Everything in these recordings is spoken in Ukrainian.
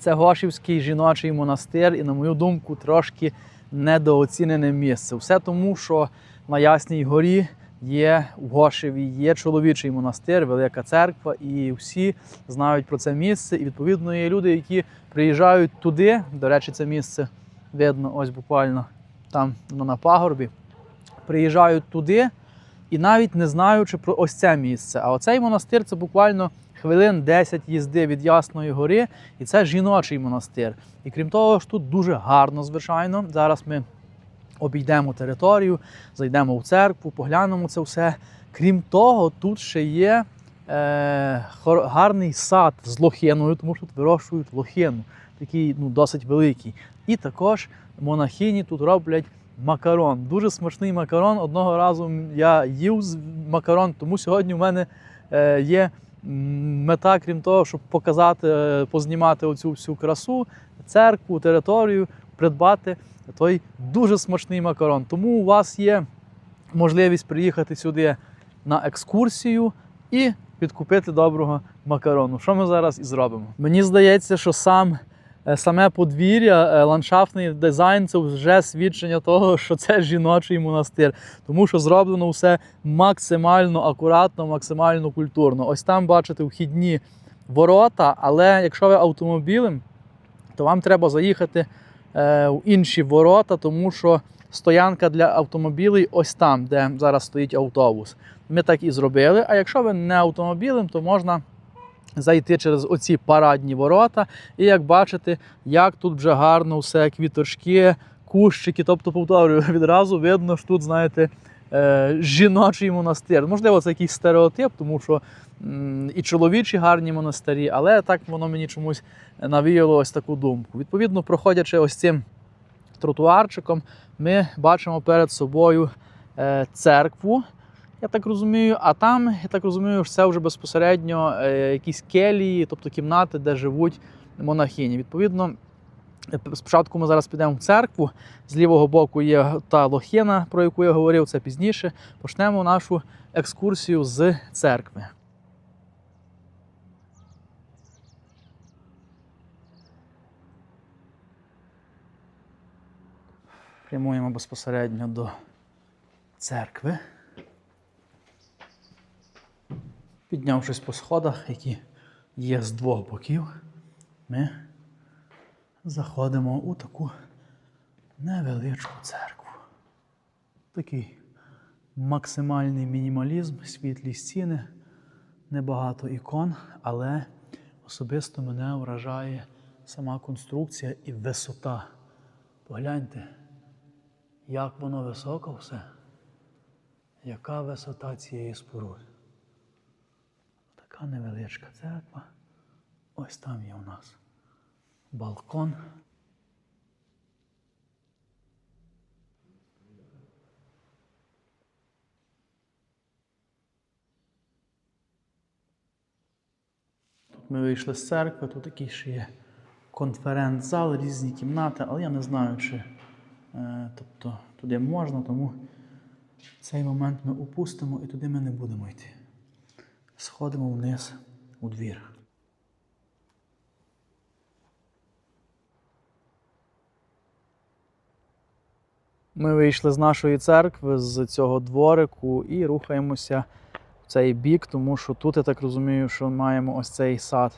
Це Гошівський жіночий монастир, і, на мою думку, трошки недооцінене місце. Все тому, що на Ясній горі є в Гошеві, є чоловічий монастир, велика церква, і всі знають про це місце. І відповідно є люди, які приїжджають туди. До речі, це місце видно ось буквально там на пагорбі. Приїжджають туди і навіть не знаючи про ось це місце. А оцей монастир це буквально хвилин 10 їзди від Ясної гори, і це жіночий монастир. І крім того, ж тут дуже гарно, звичайно. Зараз ми обійдемо територію, зайдемо в церкву, поглянемо це все. Крім того, тут ще є е, гарний сад з лохиною, тому що тут вирощують лохину, такий ну, досить великий. І також монахині тут роблять макарон. Дуже смачний макарон. Одного разу я їв макарон, тому сьогодні в мене е, є мета, крім того, щоб показати, е, познімати оцю всю красу, церкву, територію, придбати той дуже смачний макарон. Тому у вас є можливість приїхати сюди на екскурсію і підкупити доброго макарону. Що ми зараз і зробимо? Мені здається, що сам. Е, Саме подвір'я, е, ландшафтний дизайн це вже свідчення того, що це жіночий монастир, тому що зроблено все максимально акуратно, максимально культурно. Ось там бачите вхідні ворота, але якщо ви автомобілем, то вам треба заїхати е, в інші ворота, тому що стоянка для автомобілів ось там, де зараз стоїть автобус. Ми так і зробили. А якщо ви не автомобілем, то можна зайти через оці парадні ворота. І як бачите, як тут вже гарно все, квіточки, кущики. Тобто, повторюю, відразу видно, що тут, знаєте, е, жіночий монастир. Можливо, це якийсь стереотип, тому що і чоловічі гарні монастирі, але так воно мені чомусь навіяло ось таку думку. Відповідно, проходячи ось цим тротуарчиком, ми бачимо перед собою е, церкву. Я так розумію, а там, я так розумію, це вже безпосередньо е, якісь келії, тобто кімнати, де живуть монахині. Відповідно, е, спочатку ми зараз підемо в церкву. З лівого боку є та лохина, про яку я говорив, це пізніше. Почнемо нашу екскурсію з церкви. Прямуємо безпосередньо до церкви. Піднявшись по сходах, які є з двох боків, ми заходимо у таку невеличку церкву. Такий максимальний мінімалізм, світлі стіни, небагато ікон, але особисто мене вражає сама конструкція і висота. Погляньте, як воно високо все, яка висота цієї споруди. Така невеличка церква. Ось там є у нас балкон. Тут ми вийшли з церкви, тут такий ще є конференц-зал, різні кімнати, але я не знаю, чи е, тобто, туди можна, тому цей момент ми упустимо і туди ми не будемо йти сходимо вниз у двір. Ми вийшли з нашої церкви, з цього дворику і рухаємося в цей бік, тому що тут, я так розумію, що маємо ось цей сад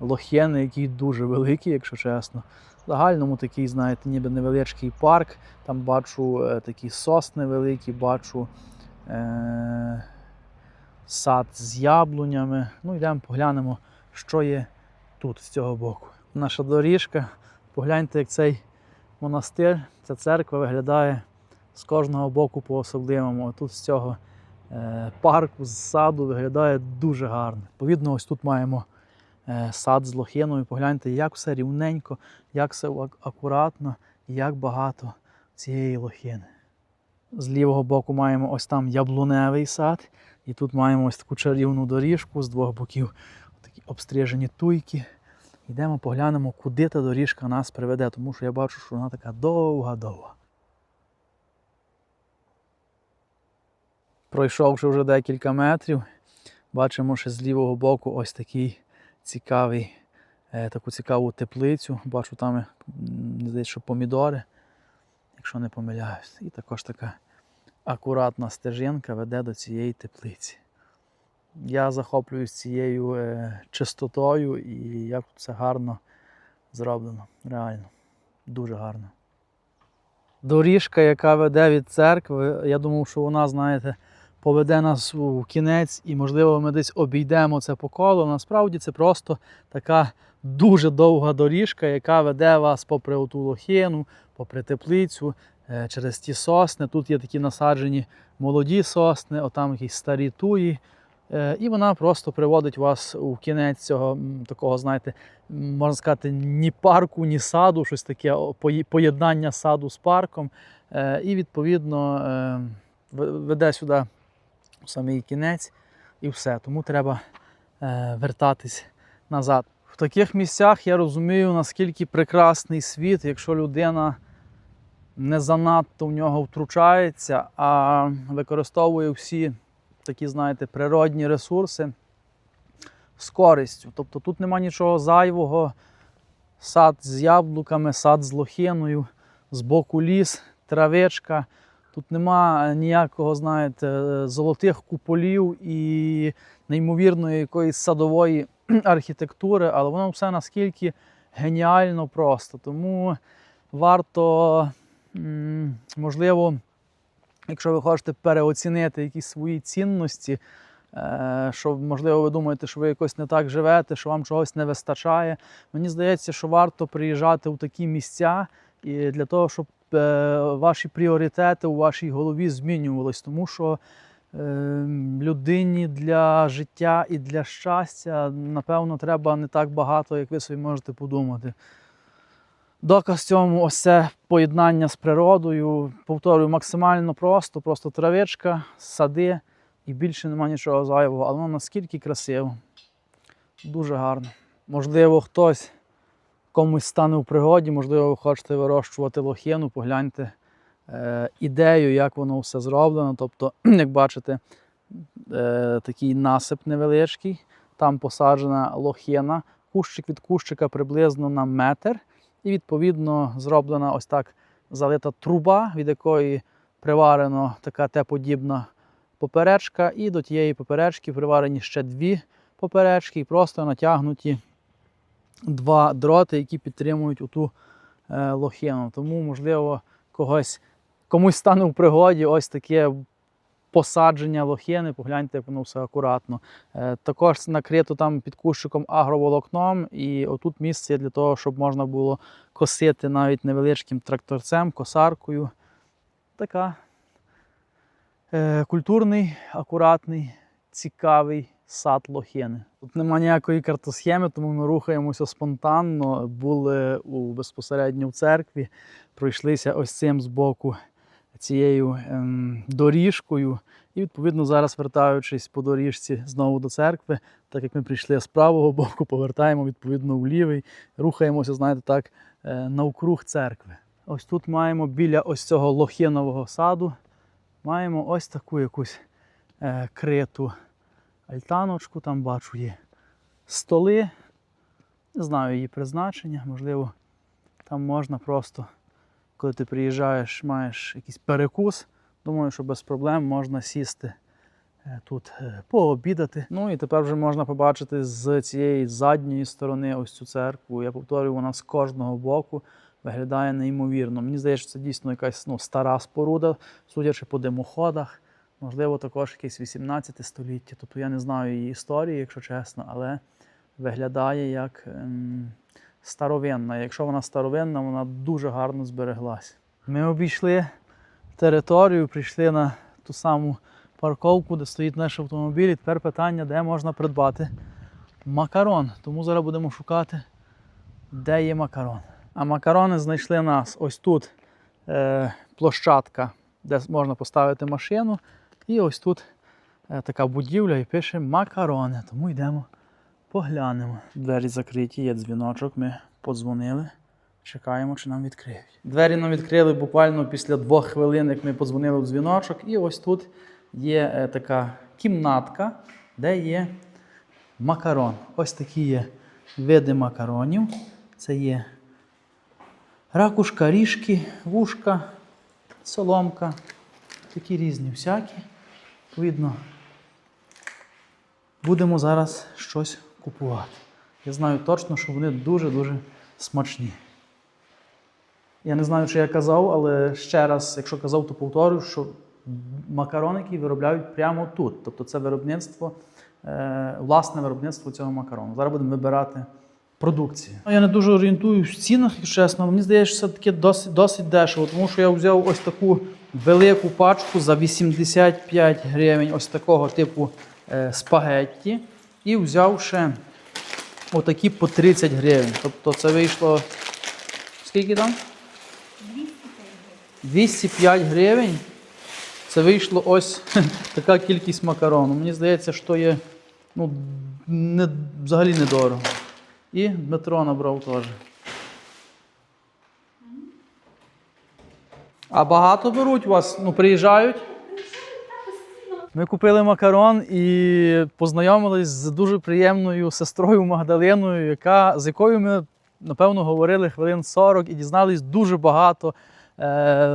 лохєни, який дуже великий, якщо чесно. В загальному такий, знаєте, ніби невеличкий парк. Там бачу е, такі сосни великі, бачу е- сад з яблунями. Ну, йдемо поглянемо, що є тут з цього боку. Наша доріжка. Погляньте, як цей монастир, ця церква виглядає з кожного боку по-особливому. Тут з цього е, парку, з саду виглядає дуже гарно. Відповідно, ось тут маємо е, сад з лохиною. Погляньте, як все рівненько, як все акуратно і як багато цієї лохини. З лівого боку маємо ось там яблуневий сад. І тут маємо ось таку чарівну доріжку з двох боків, такі обстрижені туйки. Йдемо, поглянемо, куди та доріжка нас приведе, тому що я бачу, що вона така довга-довга. Пройшовши вже декілька метрів, бачимо, що з лівого боку ось такий цікавий е, таку цікаву теплицю. Бачу там, здається, що помідори, якщо не помиляюсь. І також така акуратна стежинка веде до цієї теплиці. Я захоплююсь цією е, чистотою і як все гарно зроблено. Реально. Дуже гарно. Доріжка, яка веде від церкви, я думав, що вона, знаєте, поведе нас у кінець і, можливо, ми десь обійдемо це по колу. Насправді це просто така дуже довга доріжка, яка веде вас попри оту лохину, попри теплицю, е, через ті сосни. Тут є такі насаджені молоді сосни, отам якісь старі туї. Е, І вона просто приводить вас у кінець цього такого, знаєте, можна сказати, ні парку, ні саду, щось таке поєднання саду з парком. Е, І відповідно веде сюди у самий кінець і все. Тому треба вертатись назад. В таких місцях я розумію, наскільки прекрасний світ, якщо людина не занадто в нього втручається, а використовує всі такі, знаєте, природні ресурси з користю. Тобто тут нема нічого зайвого. Сад з яблуками, сад з лохиною, збоку ліс, травичка. Тут нема ніякого, знаєте, золотих куполів і неймовірної якоїсь садової архітектури, але воно все наскільки геніально просто. Тому варто, можливо, якщо ви хочете переоцінити якісь свої цінності, е, що, можливо, ви думаєте, що ви якось не так живете, що вам чогось не вистачає. Мені здається, що варто приїжджати в такі місця і для того, щоб е, ваші пріоритети у вашій голові змінювались, тому що е, людині для життя і для щастя, напевно, треба не так багато, як ви собі можете подумати. Доказ цьому ось це поєднання з природою. Повторюю, максимально просто, просто травичка, сади і більше нема нічого зайвого, але воно наскільки красиво. Дуже гарно. Можливо, хтось комусь стане в пригоді, можливо, ви хочете вирощувати лохину, погляньте е, ідею, як воно все зроблено. Тобто, як бачите, е, такий насип невеличкий, там посаджена лохина, кущик від кущика приблизно на метр. І відповідно зроблена ось так залита труба, від якої приварено така Т-подібна поперечка, і до тієї поперечки приварені ще дві поперечки, і просто натягнуті два дроти, які підтримують оту е, лохину. Тому, можливо, когось, комусь стане в пригоді ось таке посадження лохини. Погляньте, як воно все акуратно. Е, також накрито там під кущиком агроволокном, і отут місце для того, щоб можна було косити навіть невеличким тракторцем, косаркою. Така е, культурний, акуратний, цікавий сад лохини. Тут нема ніякої картосхеми, тому ми рухаємося спонтанно. Були у, безпосередньо в церкві, пройшлися ось цим з боку цією ем, доріжкою. І відповідно зараз, вертаючись по доріжці знову до церкви, так як ми прийшли з правого боку, повертаємо відповідно в лівий, рухаємося, знаєте, так, е, навкруг церкви. Ось тут маємо біля ось цього лохинового саду, маємо ось таку якусь е, криту альтаночку, там бачу є столи. Не знаю її призначення, можливо, там можна просто, коли ти приїжджаєш, маєш якийсь перекус. Думаю, що без проблем можна сісти е, тут, е, пообідати. Ну і тепер вже можна побачити з цієї задньої сторони ось цю церкву. Я повторюю, вона з кожного боку виглядає неймовірно. Мені здається, що це дійсно якась ну, стара споруда, судячи по димоходах. Можливо, також якесь 18 століття. Тобто я не знаю її історії, якщо чесно, але виглядає як ем, старовинна. Якщо вона старовинна, вона дуже гарно збереглась. Ми обійшли територію, прийшли на ту саму парковку, де стоїть наш автомобіль. І тепер питання, де можна придбати макарон. Тому зараз будемо шукати, де є макарон. А макарони знайшли нас ось тут е, площадка, де можна поставити машину. І ось тут е, така будівля і пише макарони. Тому йдемо, поглянемо. Двері закриті, є дзвіночок. Ми подзвонили. Чекаємо, чи нам відкриють. Двері нам відкрили буквально після двох хвилин, як ми подзвонили в дзвіночок. І ось тут є е, така кімнатка, де є макарон. Ось такі є види макаронів. Це є ракушка, ріжки, вушка, соломка. Такі різні всякі. Видно, будемо зараз щось купувати. Я знаю точно, що вони дуже-дуже смачні. Я не знаю, чи я казав, але ще раз, якщо казав, то повторюю, що макароники виробляють прямо тут. Тобто це виробництво, е, власне виробництво цього макарону. Зараз будемо вибирати продукцію. Я не дуже орієнтуюсь в цінах, чесно, мені здається, що це таке досить, досить дешево, тому що я взяв ось таку велику пачку за 85 гривень, ось такого типу е, спагетті, і взяв ще отакі по 30 гривень. Тобто це вийшло. Скільки там? 205 гривень. Це вийшло ось така кількість макарону. Мені здається, що є ну, не, взагалі недорого. І Дмитро набрав теж. А багато беруть у вас? Ну, приїжджають? Ми купили макарон і познайомились з дуже приємною сестрою Магдалиною, яка, з якою ми, напевно, говорили хвилин 40 і дізнались дуже багато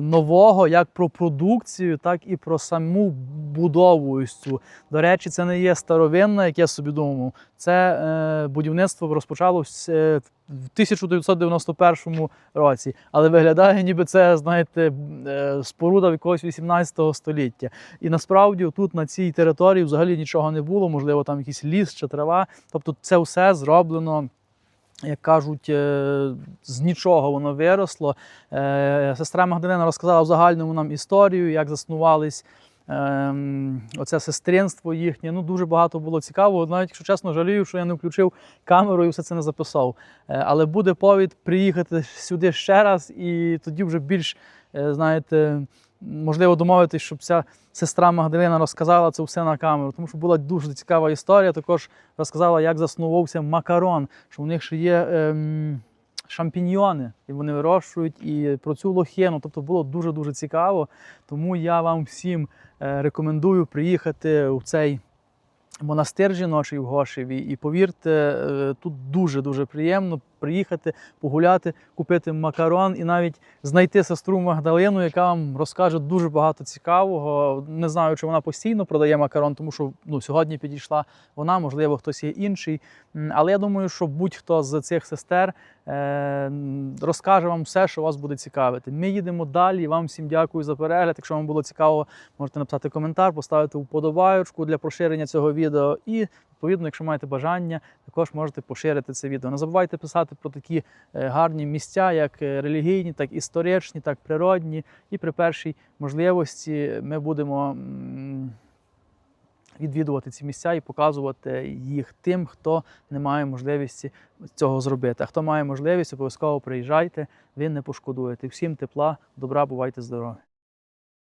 нового як про продукцію, так і про саму будову ось цю. До речі, це не є старовинна, як я собі думав. Це е, будівництво розпочалося е, в 1991 році, але виглядає, ніби це, знаєте, е, споруда якогось 18 століття. І насправді тут на цій території взагалі нічого не було, можливо, там якийсь ліс чи трава. Тобто це все зроблено. Як кажуть, е, з нічого воно виросло. Е, Сестра Магдалина розказала в загальному нам історію, як заснувались ем, оце сестринство їхнє. Ну, дуже багато було цікавого. Навіть, якщо чесно, жалію, що я не включив камеру і все це не записав. Е, Але буде повід приїхати сюди ще раз, і тоді вже більш, знаєте, можливо, домовитись, щоб ця сестра Магдалина розказала це все на камеру, тому що була дуже цікава історія. Також розказала, як заснувався макарон, що в них ще є. Ем, Шампіньйони, і вони вирощують і про цю лохину. Тобто було дуже-дуже цікаво. Тому я вам всім е, рекомендую приїхати у цей монастир жіночий в Гошеві. І повірте, е, тут дуже-дуже приємно приїхати, погуляти, купити макарон і навіть знайти сестру Магдалину, яка вам розкаже дуже багато цікавого. Не знаю, чи вона постійно продає макарон, тому що ну, сьогодні підійшла вона, можливо, хтось є інший. Але я думаю, що будь-хто з цих сестер е, розкаже вам все, що вас буде цікавити. Ми їдемо далі. Вам всім дякую за перегляд. Якщо вам було цікаво, можете написати коментар, поставити вподобайочку для поширення цього відео. І відповідно, якщо маєте бажання, також можете поширити це відео. Не забувайте писати про такі е, гарні місця, як е, релігійні, так історичні, так природні. І при першій можливості ми будемо. Відвідувати ці місця і показувати їх тим, хто не має можливості цього зробити. А хто має можливість, обов'язково приїжджайте, ви не пошкодуєте. Всім тепла, добра, бувайте здорові!